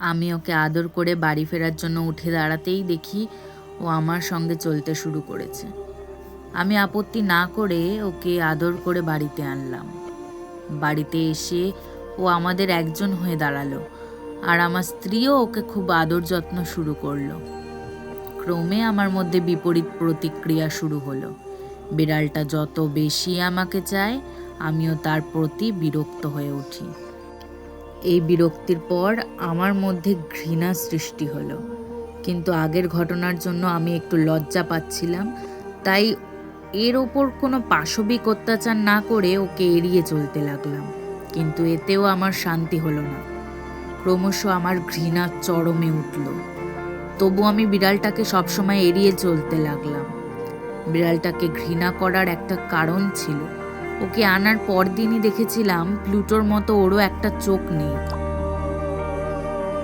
আমি ওকে আদর করে বাড়ি ফেরার জন্য উঠে দাঁড়াতেই দেখি ও আমার সঙ্গে চলতে শুরু করেছে। আমি আপত্তি না করে ওকে আদর করে বাড়িতে আনলাম। বাড়িতে এসে ও আমাদের একজন হয়ে দাঁড়াল আর আমার স্ত্রীও ওকে খুব আদর যত্ন শুরু করল। ক্রমে আমার মধ্যে বিপরীত প্রতিক্রিয়া শুরু হলো। বিড়ালটা যত বেশি আমাকে চায়, আমিও তার প্রতি বিরক্ত হয়ে উঠি। এই বিরক্তির পর আমার মধ্যে ঘৃণা সৃষ্টি হলো। কিন্তু আগের ঘটনার জন্য আমি একটু লজ্জা পাচ্ছিলাম, তাই এর ওপর কোনো পাশবিক অত্যাচার না করে ওকে এড়িয়ে চলতে লাগলাম। কিন্তু এতেও আমার শান্তি হলো না। ক্রমশ আমার ঘৃণা চরমে উঠল। তবু আমি বিড়ালটাকে সবসময় এড়িয়ে চলতে লাগলাম। বিড়ালটাকে ঘৃণা করার একটা কারণ ছিল। ওকে আনার পরদিনই দেখেছিলাম প্লুটোর মতো ওরও একটা চোখ নেই।